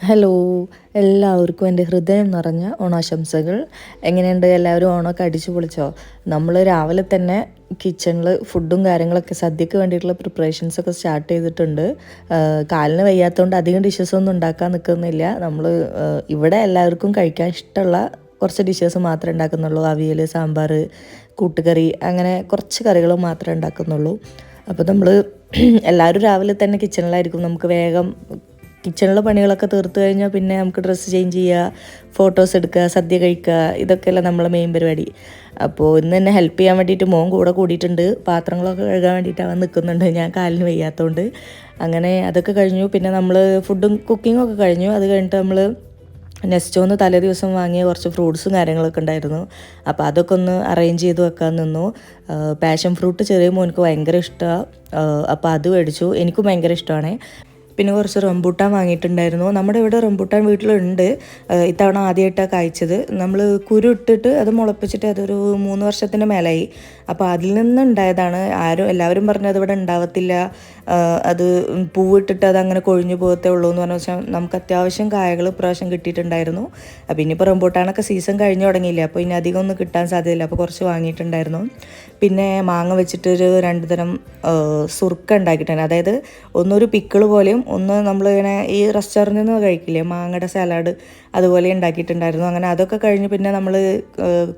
Hello എല്ലാവർക്കും എന്റെ ഹൃദയം നിറഞ്ഞ ഓണാശംസകൾ. എങ്ങനെയുണ്ട്? എല്ലാവരും ഓണമൊക്കെ അടിച്ചു പൊളിച്ചോ? നമ്മൾ രാവിലെ തന്നെ കിച്ചണിൽ ഫുഡും കാര്യങ്ങളൊക്കെ സദ്യക്ക് വേണ്ടിയിട്ടുള്ള പ്രിപ്പറേഷൻസ് ഒക്കെ സ്റ്റാർട്ട് ചെയ്തിട്ടുണ്ട്. കാലിന് വയ്യാത്തതുകൊണ്ട് അധികം ഡിഷസ് ഒന്നും ഉണ്ടാക്കാൻ നിൽക്കുന്നില്ല നമ്മൾ ഇവിടെ എല്ലാവർക്കും കഴിക്കാൻ ഇഷ്ടമുള്ള കുറച്ച് ഡിഷസ് മാത്രമേ ഉണ്ടാക്കുന്നുള്ളൂ. അവിയൽ സാമ്പാർ കൂട്ടുകറി അങ്ങനെ കുറച്ച് കറികൾ മാത്രമേ ഉണ്ടാക്കുന്നുള്ളൂ. അപ്പോൾ നമ്മൾ എല്ലാവരും രാവിലെ തന്നെ കിച്ചണിലായിരിക്കും നമുക്ക് വേഗം കിച്ചണിലെ പണികളൊക്കെ തീർത്തു കഴിഞ്ഞാൽ പിന്നെ നമുക്ക് ഡ്രസ്സ് ചേഞ്ച് ചെയ്യുക ഫോട്ടോസ് എടുക്കുക സദ്യ കഴിക്കുക ഇതൊക്കെയല്ല നമ്മളെ മെയിൻ പരിപാടി. അപ്പോൾ ഇന്ന് എന്നെ ഹെൽപ്പ് ചെയ്യാൻ വേണ്ടിയിട്ട് മോൻ കൂടെ കൂടിയിട്ടുണ്ട്. പാത്രങ്ങളൊക്കെ കഴുകാൻ വേണ്ടിയിട്ട് അവൻ നിൽക്കുന്നുണ്ട് ഞാൻ കാലിന് വയ്യാത്തതുകൊണ്ട് അങ്ങനെ അതൊക്കെ കഴിഞ്ഞു. പിന്നെ നമ്മൾ ഫുഡും കുക്കിങ്ങും ഒക്കെ കഴിഞ്ഞു. അത് കഴിഞ്ഞിട്ട് നമ്മൾ നെസ്റ്റോന്ന് തലേ ദിവസം വാങ്ങിയ കുറച്ച് ഫ്രൂട്ട്സും കാര്യങ്ങളൊക്കെ ഉണ്ടായിരുന്നു. അപ്പോൾ അതൊക്കെ ഒന്ന് അറേഞ്ച് ചെയ്ത് വെക്കാൻ നിന്നു. പാഷൻ ഫ്രൂട്ട് ചെറിയ മോനക്ക് ഭയങ്കര ഇഷ്ടമാണ് അപ്പോൾ അത് മേടിച്ചു. എനിക്കും ഭയങ്കര ഇഷ്ടമാണ് പിന്നെ കുറച്ച് റംബൂട്ടാൻ വാങ്ങിയിട്ടുണ്ടായിരുന്നു. നമ്മുടെ ഇവിടെ റംബൂട്ടാൻ വീട്ടിലുണ്ട്. ഇത്തവണ ആദ്യമായിട്ടാണ് കായ്ച്ചത്. നമ്മൾ കുരു ഇട്ടിട്ട് അത് മുളപ്പിച്ചിട്ട് അതൊരു മൂന്ന് വർഷത്തിന് മേലായി. അപ്പോൾ അതിൽ നിന്നുണ്ടായതാണ്. ആരും എല്ലാവരും പറഞ്ഞത് ഇവിടെ ഉണ്ടാവത്തില്ല. അത് പൂവിട്ടിട്ട് അത് അങ്ങനെ കൊഴിഞ്ഞു പോകത്തേ ഉള്ളൂ എന്ന് പറഞ്ഞ വെച്ചാൽ നമുക്ക് അത്യാവശ്യം കായകൾ ഇപ്രാവശ്യം കിട്ടിയിട്ടുണ്ടായിരുന്നു. അപ്പോൾ ഇനിയിപ്പോൾ റംബൂട്ടാനൊക്കെ സീസൺ കഴിഞ്ഞു തുടങ്ങിയില്ല? അപ്പോൾ ഇനി അധികം ഒന്നും കിട്ടാൻ സാധ്യതയില്ല. അപ്പോൾ കുറച്ച് വാങ്ങിയിട്ടുണ്ടായിരുന്നു. പിന്നെ മാങ്ങ വെച്ചിട്ടൊരു രണ്ട് തരം സുർക്ക ഉണ്ടാക്കിയിട്ടുണ്ട്. അതായത് ഒന്നൊരു പിക്കിൾ പോലെയും ഒന്ന് നമ്മളിങ്ങനെ ഈ റെസ്റ്റോറന്റിൽ നിന്ന് കഴിക്കില്ലേ? മാങ്ങയുടെ സലാഡ് അതുപോലെ ഉണ്ടാക്കിയിട്ടുണ്ടായിരുന്നു. അങ്ങനെ അതൊക്കെ കഴിഞ്ഞ് പിന്നെ നമ്മൾ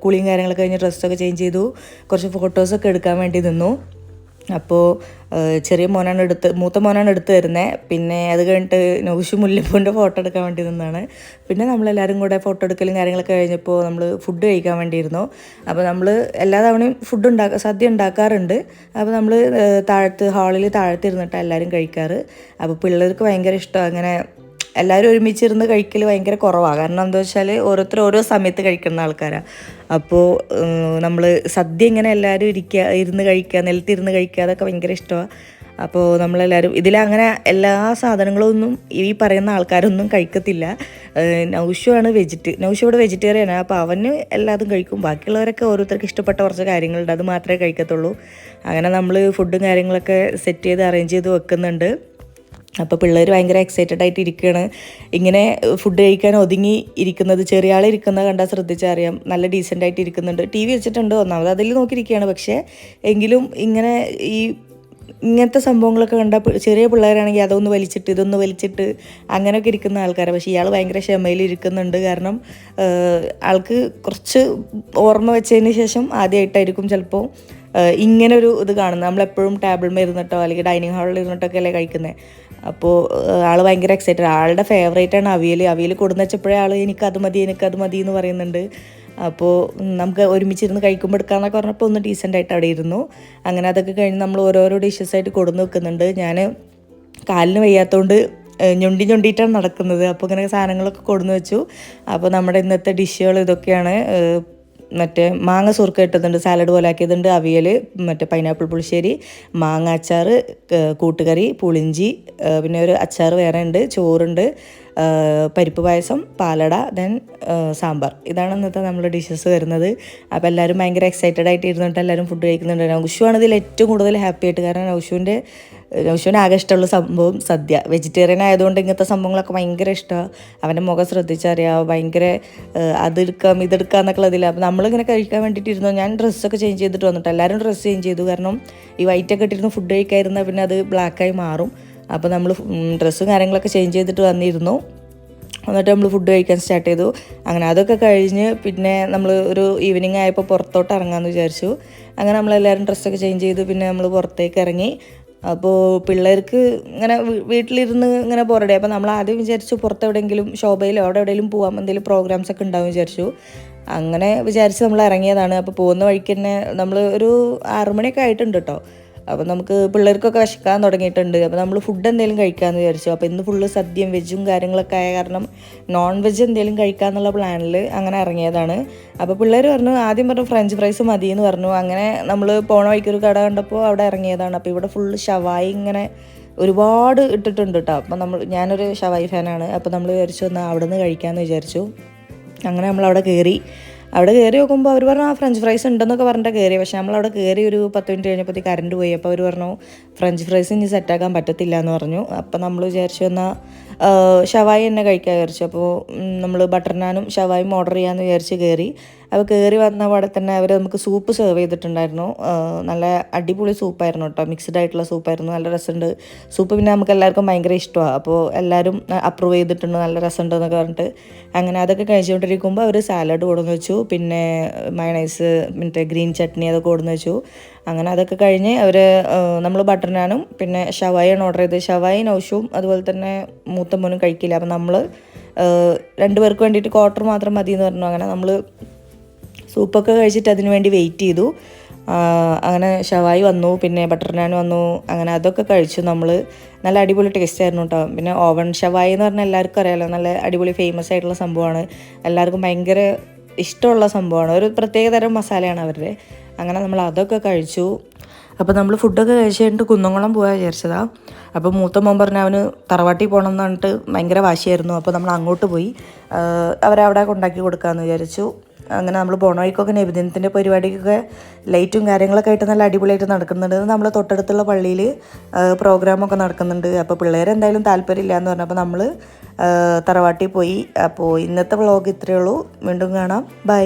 കൂളിങ് കാര്യങ്ങളൊക്കെ കഴിഞ്ഞ് ഡ്രസ്സൊക്കെ ചേഞ്ച് ചെയ്തു. കുറച്ച് ഫോട്ടോസൊക്കെ എടുക്കാൻ വേണ്ടി നിന്നു. അപ്പോൾ ചെറിയ മോനാണ് എടുത്ത് മൂത്ത മോനാണ് എടുത്ത് തരുന്നത് പിന്നെ അത് കഴിഞ്ഞിട്ട് നൗഷു മുല്ലപ്പൂന്റെ ഫോട്ടോ എടുക്കാൻ വേണ്ടി നിന്നാണ്. പിന്നെ നമ്മളെല്ലാവരും കൂടെ ഫോട്ടോ എടുക്കലും കാര്യങ്ങളൊക്കെ കഴിഞ്ഞപ്പോൾ നമ്മൾ ഫുഡ് കഴിക്കാൻ വേണ്ടിയിരുന്നു. അപ്പോൾ നമ്മൾ എല്ലാ തവണയും ഫുഡ് ഉണ്ടാക്കുക സദ്യ ഉണ്ടാക്കാറുണ്ട്. അപ്പോൾ നമ്മൾ താഴത്ത് ഹാളിൽ താഴത്തിരുന്നിട്ടാണ് എല്ലാവരും കഴിക്കാറ്. അപ്പോൾ പിള്ളേർക്ക് ഭയങ്കര ഇഷ്ടമാണ് അങ്ങനെ എല്ലാവരും ഒരുമിച്ചിരുന്ന് കഴിക്കൽ ഭയങ്കര കുറവാണ് കാരണം എന്താ വെച്ചാൽ ഓരോരുത്തർ ഓരോ സമയത്ത് കഴിക്കുന്ന ആൾക്കാരാണ് അപ്പോൾ നമ്മൾ സദ്യ ഇങ്ങനെ എല്ലാവരും ഇരിക്കുക ഇരുന്ന് കഴിക്കുക നിലത്തിരുന്ന് കഴിക്കുക അതൊക്കെ ഭയങ്കര ഇഷ്ടമാണ് അപ്പോൾ നമ്മളെല്ലാവരും ഇതിലങ്ങനെ എല്ലാ സാധനങ്ങളൊന്നും ഈ പറയുന്ന ആൾക്കാരൊന്നും കഴിക്കത്തില്ല. നൗഷുവാണ് വെജിറ്റ് നൗഷു ഇവിടെ വെജിറ്റേറിയനാണ് അപ്പോൾ അവന് എല്ലാതും കഴിക്കും. ബാക്കിയുള്ളവരൊക്കെ ഓരോരുത്തർക്ക് ഇഷ്ടപ്പെട്ട കുറച്ച് കാര്യങ്ങളുണ്ട് അത് മാത്രമേ കഴിക്കത്തുള്ളൂ. അങ്ങനെ നമ്മൾ ഫുഡും കാര്യങ്ങളൊക്കെ സെറ്റ് ചെയ്ത് അറേഞ്ച് ചെയ്ത് വെക്കുന്നുണ്ട്. അപ്പോൾ പിള്ളേർ ഭയങ്കര എക്സൈറ്റഡ് ആയിട്ട് ഇരിക്കുകയാണ് ഇങ്ങനെ ഫുഡ് കഴിക്കാൻ ഒതുങ്ങി ഇരിക്കുന്നത് ചെറിയ ആൾ ഇരിക്കുന്നത് കണ്ടാൽ ശ്രദ്ധിച്ചറിയാം നല്ല ഡീസന്റ് ആയിട്ട് ഇരിക്കുന്നുണ്ട്. ടി വി വെച്ചിട്ടുണ്ട് ഒന്നാമത്. അതിൽ നോക്കിയിരിക്കുകയാണ് പക്ഷേ എങ്കിലും ഇങ്ങനെ ഈ ഇങ്ങനത്തെ സംഭവങ്ങളൊക്കെ കണ്ടാൽ ചെറിയ പിള്ളേരാണെങ്കിൽ അതൊന്ന് വലിച്ചിട്ട് ഇതൊന്ന് വലിച്ചിട്ട് അങ്ങനെയൊക്കെ ഇരിക്കുന്ന ആൾക്കാരാണ് പക്ഷേ ഇയാൾ ഭയങ്കര ക്ഷമയിൽ ഇരിക്കുന്നുണ്ട്. കാരണം ആൾക്ക് കുറച്ച് ഓർമ്മ വെച്ചതിന് ശേഷം ആദ്യമായിട്ടായിരിക്കും ചിലപ്പോൾ ഇങ്ങനെ ഒരു ഇത് കാണുന്നത്. നമ്മളെപ്പോഴും ടേബിളിൽ ഇരുന്നിട്ടോ അല്ലെങ്കിൽ ഡൈനിങ് ഹാളിൽ ഇരുന്നിട്ടൊക്കെ അല്ലേ കഴിക്കുന്നത് അപ്പോൾ ആൾ ഭയങ്കര എക്സൈറ്റഡ് ആളുടെ ഫേവറേറ്റ് ആണ് അവിയൽ. അവിയൽ കൊടുന്ന് വെച്ചപ്പോഴേ ആൾ എനിക്കത് മതി എനിക്കത് മതി എന്ന് പറയുന്നുണ്ട്. അപ്പോൾ നമുക്ക് ഒരുമിച്ചിരുന്ന് കഴിക്കുമ്പോൾ എടുക്കാമെന്നൊക്കെ പറഞ്ഞപ്പോൾ ഒന്ന് ഡീസന്റായിട്ട് അവിടെ ഇരുന്നു. അങ്ങനെ അതൊക്കെ കഴിഞ്ഞ് നമ്മൾ ഓരോരോ ഡിഷസ് ആയിട്ട് കൊടുന്ന് വെക്കുന്നുണ്ട്. ഞാൻ കാലിന് വയ്യാത്തതുകൊണ്ട് ഞൊണ്ടി ഞൊണ്ടിയിട്ടാണ് നടക്കുന്നത്. അപ്പോൾ ഇങ്ങനെ സാധനങ്ങളൊക്കെ കൊടുന്ന് വെച്ചു. അപ്പോൾ നമ്മുടെ ഇന്നത്തെ ഡിഷുകൾ ഇതൊക്കെയാണ് മറ്റേ മാങ്ങ സുർക്ക ഇട്ടതുണ്ട് സാലഡ് പോലെ ആക്കിയതുണ്ട് അവിയൽ മറ്റേ പൈനാപ്പിൾ പുളിശ്ശേരി മാങ്ങ അച്ചാർ കൂട്ടുകറി പുളിഞ്ചി പിന്നെ ഒരു അച്ചാർ വേറെ ഉണ്ട് ചോറുണ്ട് പരിപ്പ് പായസം പാലട ദെൻ സാമ്പാർ. ഇതാണ് ഇന്നത്തെ നമ്മുടെ ഡിഷസ് വരുന്നത്. അപ്പോൾ എല്ലാവരും ഭയങ്കര എക്സൈറ്റഡ് ആയിട്ട് ഇരുന്നിട്ട് എല്ലാവരും ഫുഡ് കഴിക്കുന്നുണ്ട്. നൗഷുവാണ് ഇതിൽ ഏറ്റവും കൂടുതൽ ഹാപ്പി ആയിട്ട്. കാരണം നൗഷുവിന്റെ നൗഷുവിന് ആകെ ഇഷ്ടമുള്ള സംഭവം സദ്യ. വെജിറ്റേറിയൻ ആയതുകൊണ്ട് ഇങ്ങനത്തെ സംഭവങ്ങളൊക്കെ ഭയങ്കര ഇഷ്ടമാണ് അവന്റെ മുഖം ശ്രദ്ധിച്ചറിയാം. ഭയങ്കര അതെടുക്കാം ഇതെടുക്കാം എന്നൊക്കെ ഉള്ളതില്ല അപ്പോൾ നമ്മളിങ്ങനെ കഴിക്കാൻ വേണ്ടിയിട്ട് ഇരുന്നു ഞാൻ ഡ്രസ്സൊക്കെ ചേഞ്ച് ചെയ്തിട്ട് വന്നിട്ട് എല്ലാവരും ഡ്രസ്സ് ചേഞ്ച് ചെയ്തു. കാരണം ഈ വൈറ്റൊക്കെ ഇട്ടിരുന്ന് ഫുഡ് കഴിക്കാതിരുന്നാൽ പിന്നെ അത് ബ്ലാക്കായി മാറും. അപ്പോൾ നമ്മൾ ഡ്രസ്സും കാര്യങ്ങളൊക്കെ ചേഞ്ച് ചെയ്തിട്ട് വന്നിരുന്നു. എന്നിട്ട് നമ്മൾ ഫുഡ് കഴിക്കാൻ സ്റ്റാർട്ട് ചെയ്തു. അങ്ങനെ അതൊക്കെ കഴിഞ്ഞ് പിന്നെ നമ്മൾ ഒരു ഈവനിങ് ആയപ്പോൾ പുറത്തോട്ട് ഇറങ്ങാമെന്ന് വിചാരിച്ചു. അങ്ങനെ നമ്മളെല്ലാവരും ഡ്രസ്സൊക്കെ ചേഞ്ച് ചെയ്തു പിന്നെ നമ്മൾ പുറത്തേക്ക് ഇറങ്ങി. അപ്പോൾ പിള്ളേർക്ക് ഇങ്ങനെ വീട്ടിലിരുന്ന് ഇങ്ങനെ പോരടെ അപ്പോൾ നമ്മൾ ആദ്യം വിചാരിച്ചു പുറത്ത് എവിടെയെങ്കിലും ശോഭയിലോ അവിടെ എവിടെയെങ്കിലും പോകാം എന്തെങ്കിലും പ്രോഗ്രാംസ് ഒക്കെ ഉണ്ടാവും വിചാരിച്ചു. അങ്ങനെ വിചാരിച്ച് നമ്മൾ ഇറങ്ങിയതാണ്. അപ്പോൾ പോകുന്ന വഴിക്ക് തന്നെ നമ്മൾ ഒരു ആറുമണിയൊക്കെ ആയിട്ടുണ്ട് കേട്ടോ. അപ്പോൾ നമുക്ക് പിള്ളേർക്കൊക്കെ വിശക്കാൻ തുടങ്ങിയിട്ടുണ്ട്. അപ്പോൾ നമ്മൾ ഫുഡ് എന്തെങ്കിലും കഴിക്കാമെന്ന് വിചാരിച്ചു. അപ്പോൾ ഇന്ന് ഫുള്ള് സദ്യയും വെജും കാര്യങ്ങളൊക്കെ ആയ കാരണം നോൺ വെജ് എന്തെങ്കിലും കഴിക്കാമെന്നുള്ള പ്ലാനിൽ അങ്ങനെ ഇറങ്ങിയതാണ്. അപ്പോൾ പിള്ളേർ പറഞ്ഞു ആദ്യം പറഞ്ഞു ഫ്രഞ്ച് ഫ്രൈസ് മതി എന്ന് പറഞ്ഞു. അങ്ങനെ നമ്മൾ പോണ വഴിക്കൊരു കട കണ്ടപ്പോൾ അവിടെ ഇറങ്ങിയതാണ്. അപ്പോൾ ഇവിടെ ഫുള്ള് ഷവായി ഇങ്ങനെ ഒരുപാട് ഇട്ടിട്ടുണ്ട് കേട്ടോ അപ്പം നമ്മൾ ഞാനൊരു ഷവായി ഫാനാണ് അപ്പോൾ നമ്മൾ വിചാരിച്ചു എന്നാൽ അവിടെ നിന്ന് കഴിക്കാമെന്ന് വിചാരിച്ചു. അങ്ങനെ നമ്മൾ അവിടെ കയറി അവിടെ കയറി നോക്കുമ്പോൾ അവർ പറഞ്ഞു ആ ഫ്രഞ്ച് ഫ്രൈസ് ഉണ്ടെന്നൊക്കെ പറഞ്ഞിട്ട് കയറി പക്ഷേ നമ്മൾ അവിടെ കയറി ഒരു പത്ത് മിനിറ്റ് കഴിഞ്ഞപ്പോഴത്തേക്ക് കറണ്ട് പോയി. അപ്പോൾ അവർ പറഞ്ഞു ഫ്രഞ്ച് ഫ്രൈസ് ഇനി സെറ്റാക്കാൻ പറ്റത്തില്ല എന്ന് പറഞ്ഞു. അപ്പോൾ നമ്മൾ വിചാരിച്ചു എന്നാൽ ഷവായി തന്നെ കഴിക്കാൻ വിചാരിച്ചു. അപ്പോൾ നമ്മൾ ബട്ടർ നാനും ഷവായും ഓർഡർ ചെയ്യാമെന്ന് വിചാരിച്ച് കയറി. അപ്പോൾ കയറി വന്ന പാടെ തന്നെ അവർ നമുക്ക് സൂപ്പ് സെർവ് ചെയ്തിട്ടുണ്ടായിരുന്നു. നല്ല അടിപൊളി സൂപ്പായിരുന്നു കേട്ടോ മിക്സ്ഡ് ആയിട്ടുള്ള സൂപ്പായിരുന്നു നല്ല രസമുണ്ട്. സൂപ്പ് പിന്നെ നമുക്ക് എല്ലാവർക്കും ഭയങ്കര ഇഷ്ടമാണ് അപ്പോൾ എല്ലാവരും അപ്രൂവ് ചെയ്തിട്ടുണ്ട്. നല്ല രസമുണ്ട് എന്നൊക്കെ പറഞ്ഞിട്ട്. അങ്ങനെ അതൊക്കെ കഴിച്ചുകൊണ്ടിരിക്കുമ്പോൾ അവർ സാലഡ് കൊടുന്ന് വെച്ചു. പിന്നെ മയണൈസ് മറ്റേ ഗ്രീൻ ചട്നി അതൊക്കെ കൊടുന്ന് വെച്ചു. അങ്ങനെ അതൊക്കെ കഴിഞ്ഞ് അവർ നമ്മൾ ബട്ടർ നാനും പിന്നെ ഷവായാണ് ഓർഡർ ചെയ്തത്. ഷവായി നൗഷും അതുപോലെ തന്നെ മൂത്ത മോനും കഴിക്കില്ല. അപ്പം നമ്മൾ രണ്ട് പേർക്ക് വേണ്ടിയിട്ട് ക്വാർട്ടർ മാത്രം മതി എന്ന് പറഞ്ഞു. അങ്ങനെ നമ്മൾ സൂപ്പൊക്കെ കഴിച്ചിട്ട് അതിനു വേണ്ടി വെയിറ്റ് ചെയ്തു. അങ്ങനെ ഷവായി വന്നു പിന്നെ ബട്ടർ നാൻ വന്നു അങ്ങനെ അതൊക്കെ കഴിച്ചു നമ്മൾ നല്ല അടിപൊളി ടേസ്റ്റ് ആയിരുന്നു കേട്ടോ പിന്നെ ഓവൻ ഷവായി എന്ന് പറഞ്ഞാൽ എല്ലാവർക്കും അറിയാലോ നല്ല അടിപൊളി ഫേമസ് ആയിട്ടുള്ള സംഭവമാണ്. എല്ലാവർക്കും ഭയങ്കര ഇഷ്ടമുള്ള സംഭവമാണ്. ഒരു പ്രത്യേക തരം മസാലയാണ് അവരുടെ. അങ്ങനെ നമ്മൾ അതൊക്കെ കഴിച്ചു. അപ്പോൾ നമ്മൾ ഫുഡൊക്കെ കഴിച്ച് കഴിഞ്ഞിട്ട് കുന്നംകുളം പോകാൻ വിചാരിച്ചതാണ് അപ്പോൾ മൂത്ത മോൻ പറഞ്ഞ അവന് തറവാട്ടിൽ പോകണം എന്ന് പറഞ്ഞിട്ട് ഭയങ്കര വാശിയായിരുന്നു. അപ്പോൾ നമ്മൾ അങ്ങോട്ട് പോയി. അവരവിടെ കൊണ്ടാക്കി കൊടുക്കാമെന്ന് വിചാരിച്ചു. അങ്ങനെ നമ്മൾ പോണ വഴിക്കൊക്കെ നബിദിനത്തിന്റെ പരിപാടിക്കൊക്കെ ലൈറ്റും കാര്യങ്ങളൊക്കെ ആയിട്ട് നല്ല അടിപൊളിയായിട്ട് നടക്കുന്നുണ്ട്. നമ്മൾ തൊട്ടടുത്തുള്ള പള്ളിയിൽ പ്രോഗ്രാമൊക്കെ നടക്കുന്നുണ്ട്. അപ്പോൾ പിള്ളേരെന്തായാലും താല്പര്യമില്ല എന്ന് പറഞ്ഞപ്പോൾ നമ്മൾ തറവാട്ടിൽ പോയി. അപ്പോൾ ഇന്നത്തെ വ്ളോഗ് ഇത്രയേ ഉള്ളൂ. വീണ്ടും കാണാം. ബൈ